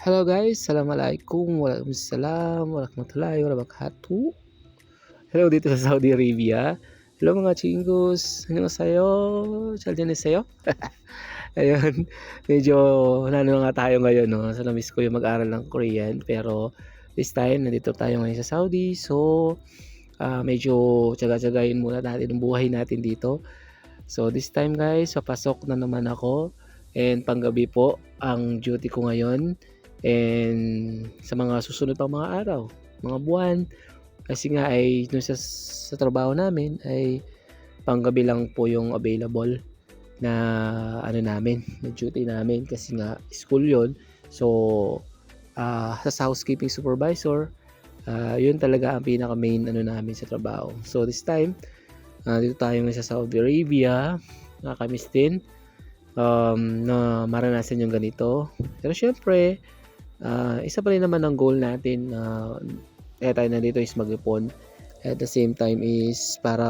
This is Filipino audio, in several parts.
Hello guys, Assalamualaikum Waalaikumsalam Warahmatullahi Wabarakatuh. Hello dito sa Saudi Arabia. Hello mga chingos Ano sa'yo? Chal sa'yo? Ayun, medyo nano nga tayo ngayon no? So namiss ko yung mag-aral ng Korean. Pero this time, nandito tayo ngayon sa Saudi. So uh, medyo tsaga-tsagayin muna natin ang buhay natin dito. So this time guys, papasok na naman ako. And panggabi po ang duty ko ngayon and sa mga susunod pang mga araw, mga buwan. Kasi nga ay dun sa, sa trabaho namin ay panggabi lang po yung available na ano namin, na duty namin kasi nga school yon So, uh, sa housekeeping supervisor, uh, yun talaga ang pinaka main ano namin sa trabaho. So, this time, uh, dito tayo sa Saudi Arabia, nakakamiss din um, na maranasan yung ganito. Pero syempre, uh, isa pa rin naman ang goal natin na uh, kaya tayo nandito is mag-ipon. At the same time is para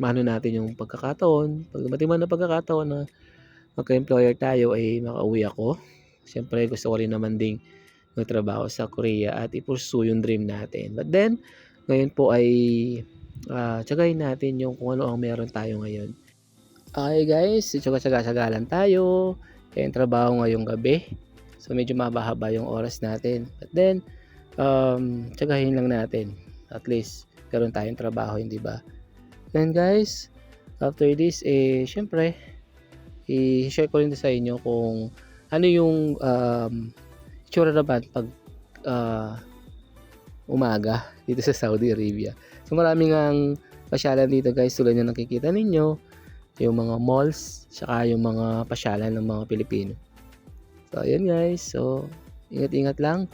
maano natin yung pagkakataon. Pag dumating man na pagkakataon na magka-employer tayo ay makauwi ako. Siyempre gusto ko rin naman ding magtrabaho sa Korea at i-pursue yung dream natin. But then, ngayon po ay uh, tsagayin natin yung kung ano ang meron tayo ngayon. Okay guys, tsaga-tsaga lang tayo. Kaya yung trabaho ngayong gabi. So medyo mabahaba yung oras natin. But then, um, tsagahin lang natin. At least, karoon tayong trabaho, hindi ba? Then guys, after this, eh, syempre, i-share ko rin sa inyo kung ano yung um, itsura naman pag uh, umaga dito sa Saudi Arabia. So maraming ang pasyalan dito guys tulad ng nakikita ninyo yung mga malls saka yung mga pasyalan ng mga Pilipino. So, ayun guys. So, ingat-ingat lang.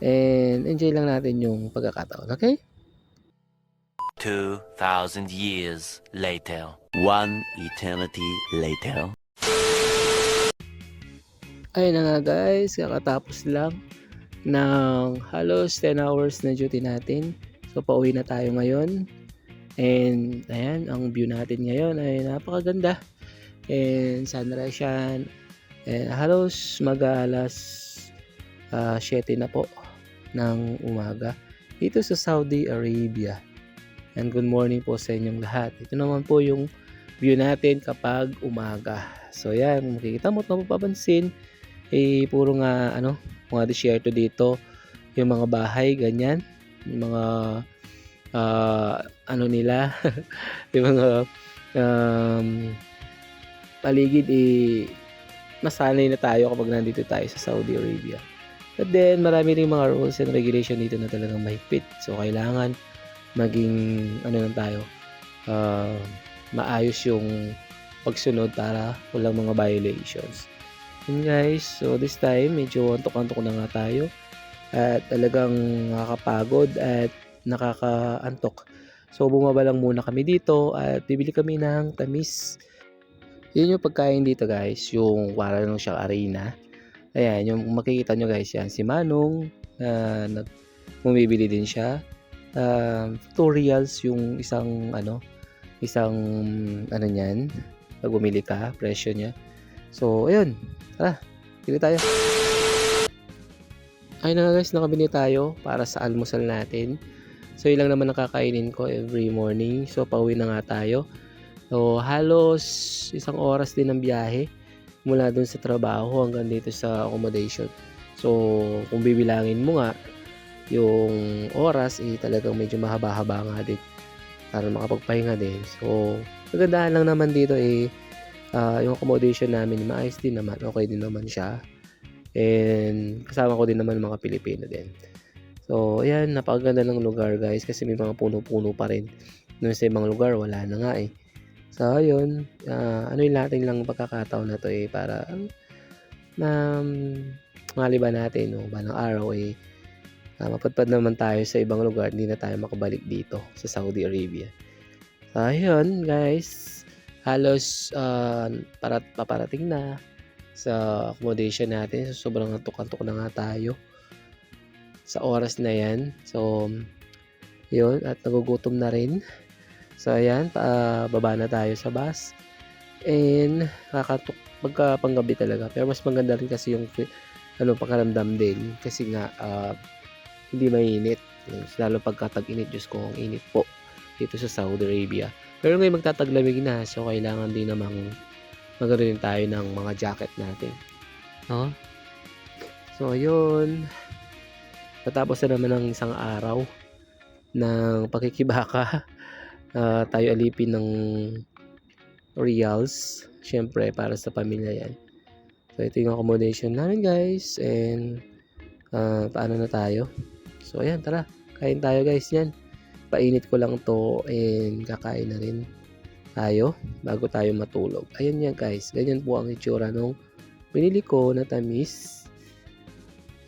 And enjoy lang natin yung pagkakataon. Okay? 2,000 years later. One eternity later. Ayun na nga guys. Kakatapos lang ng halos 10 hours na duty natin. So, pauwi na tayo ngayon. And, ayan, ang view natin ngayon ay napakaganda. And, sunrise yan. And halos mag-alas uh, 7 na po ng umaga dito sa Saudi Arabia. And good morning po sa inyong lahat. Ito naman po yung view natin kapag umaga. So yan, makikita mo at mapapansin, eh puro nga ano, mga desierto dito, yung mga bahay, ganyan, yung mga uh, ano nila, yung mga um, paligid eh nasanay na tayo kapag nandito tayo sa Saudi Arabia. But then, marami rin mga rules and regulation dito na talagang mahigpit. So, kailangan maging, ano lang tayo, uh, maayos yung pagsunod para walang mga violations. And guys, so this time, medyo antok-antok na nga tayo. At talagang nakakapagod at nakakaantok. So, bumaba lang muna kami dito at bibili kami ng tamis yun yung pagkain dito guys, yung para nung siyang arena. Ayan, yung makikita nyo guys yan, si Manong, uh, nag, bumibili din siya. Uh, tutorials yung isang ano, isang ano niyan, pag bumili ka, presyo niya. So, ayun, tara, pili tayo. Ayun na guys, nakabili tayo para sa almusal natin. So, yun lang naman nakakainin ko every morning. So, pauwi na nga tayo. So, halos isang oras din ng biyahe mula dun sa trabaho hanggang dito sa accommodation. So, kung bibilangin mo nga, yung oras, eh, talagang medyo mahaba-haba nga din para makapagpahinga din. So, kagandahan lang naman dito eh, uh, yung accommodation namin, maayos din naman. Okay din naman siya. And kasama ko din naman mga Pilipino din. So, ayan, napakaganda ng lugar guys kasi may mga puno-puno pa rin. Doon sa ibang lugar, wala na nga eh. So, ayun, uh, ano yung natin lang pagkakataon na to eh, para na um, maliban natin, no, banang araw eh, uh, mapadpad naman tayo sa ibang lugar, hindi na tayo makabalik dito sa Saudi Arabia. So, ayun, guys, halos uh, para, paparating na sa accommodation natin. So, sobrang antok-antok na nga tayo sa oras na yan. So, yun, at nagugutom na rin. So, ayan, pa, baba na tayo sa bus. And, nakakatok, magka panggabi talaga. Pero mas maganda rin kasi yung ano pakiramdam din kasi nga ah, hindi mainit. Lalo pagka tag-init, Diyos ko, ang init po dito sa Saudi Arabia. Pero ngayon magtataglamig na, so kailangan din namang magkaroon tayo ng mga jacket natin. No? So, ayun. Natapos na naman ng isang araw ng pakikibaka. Ah, tayo alipin ng reals. Siyempre, para sa pamilya yan. So, ito yung accommodation namin, guys. And, ah, paano na tayo? So, ayan, tara. Kain tayo, guys, yan. Painit ko lang to and kakain na rin tayo bago tayo matulog. Ayan yan, guys. Ganyan po ang itsura nung binili ko na tamis.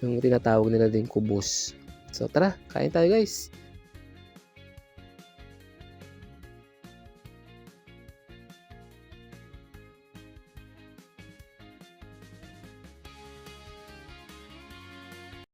Yung tinatawag nila din kubos. So, tara. Kain tayo, guys.